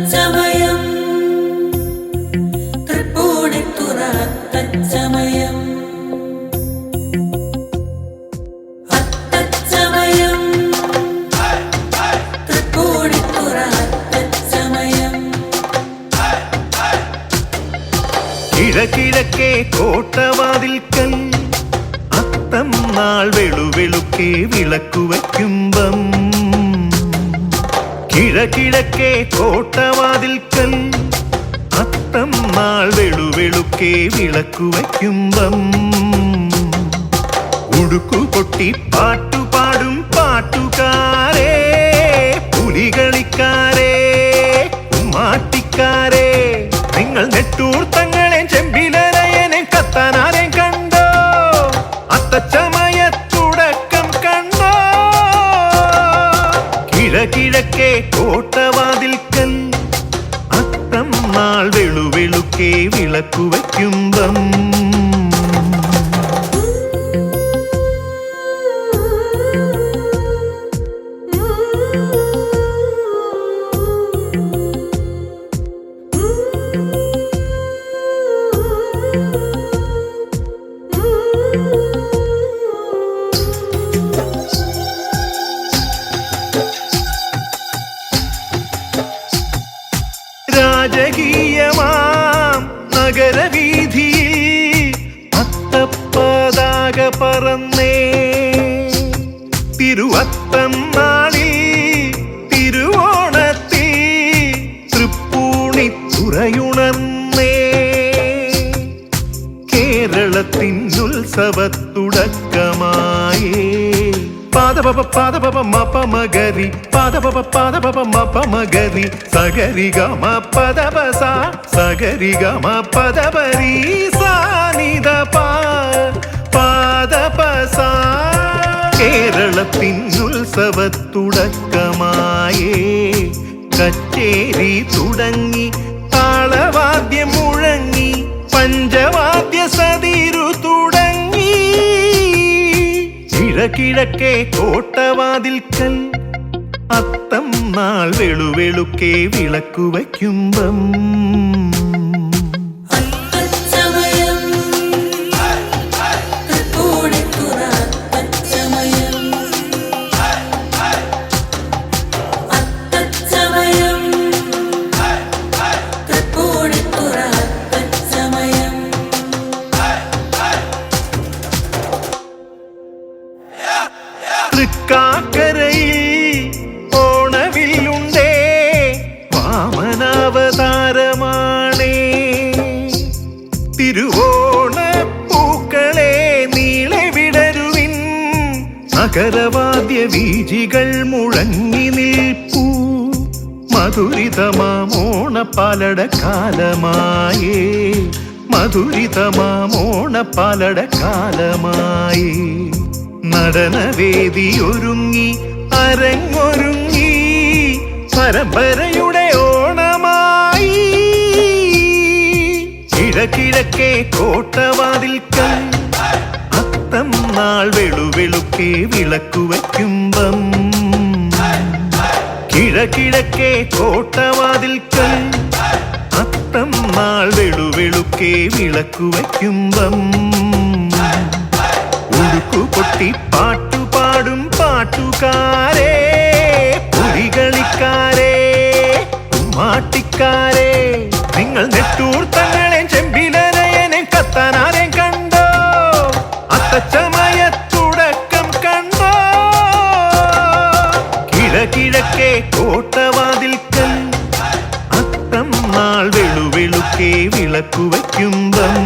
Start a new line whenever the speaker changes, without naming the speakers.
தச்சமயம் திருப்பூணித்துற தச்சமயம் அத்தச்சமயம்
திருப்பூணித்துற தச்சமயம் கிழக்கிழக்கே கோட்டவாதில் கல் அத்தம் நாள் வெளு விளக்கு வைக்கும் பம் കിഴക്കിഴക്കേ കോട്ടവാതിൽക്കൽ അത്തം നാൾ വെളുവെളുക്കെ വിളക്കു വയ്ക്കുമ്പം. ഉടുക്കു പൊട്ടി പാട്ടുപാടും പാട്ടുകാരേ പുലികളിക്കാരേ മാട്ടിക്കാരേ നിങ്ങൾ നെട്ടൂർ കിഴക്കിഴക്കേ കോട്ടവാതിൽക്കൽ അത്തം നാൾ വെളുവെളുക്കേ വിളക്കു വയ്ക്കുമ്പം രാജകീയമാം നഗരവീതിയിൽ അത്തപ്പതാക പറന്നേ. തിരുവത്തം തിരുവോണത്തി തിരുവോണത്തിൽ തൃപ്പൂണിത്തുറയുണർന്നേ. കേരളത്തിൻ ഉത്സവത്തുടക്കമായേ പാദപപ പാദപപ മപമഗരി പാദപപ പാദപപ മപമഗരി സഗരി ഗമ പദപസ സഗരി ഗമ പദപരി സാനിദ പാദപസ കേരളത്തിൻ ഉത്സവത്തുടക്കമായേ കച്ചേരി തുടങ്ങി താളവാദ്യം മുഴങ്ങി പഞ്ചവാദ്യ സതിരു കിഴക്കിഴക്കേ കോട്ടവാതിൽക്കൽ അത്തം നാൾ വെളുവെളുക്കേ വിളക്കു വയ്ക്കുമ്പം തൃക്കാക്കരയിൽ ഓണവില്ലുണ്ടേ വാമനാവതാരമാണേ. തിരുവോണ പൂക്കളെ നീളെ വിടരുവിൻ നഗരവാദ്യ വീജികൾ മുഴങ്ങി നിൽപ്പൂ. മധുരിതമാമോണ പാലട കാലമായേ മധുരിതമാമോണ കാലമായേ നടനവേദി ഒരുങ്ങി അരങ്ങൊരുങ്ങി പരമ്പരയുടെ ഓണമായി. കിഴക്കിഴക്കേ കോട്ടവാതിൽക്കൽ അത്തം നാൾ വെളുവെളുക്കെ വിളക്കു വയ്ക്കുമ്പം. കിഴക്കിഴക്കേ കോട്ടവാതിൽക്കൽ അത്തം നാൾ വെളുവെളുക്കെ വിളക്കു വയ്ക്കുമ്പം. പൊട്ടി പാട്ടുപാടും പാട്ടുകാരേ പുലികളിക്കാരേ മാട്ടിക്കാരേ നിങ്ങൾ നെട്ടൂർ തങ്ങളെ ചെമ്പിലരയനെ കത്താനാരെ കണ്ടോ? അത്തച്ചമയ തുടക്കം കണ്ടോ? കിഴക്കിഴക്കേ കോട്ടവാതിൽക്കൽ അത്തം നാൾ വെളുവെളുക്കേ വിളക്കു വയ്ക്കുമ്പം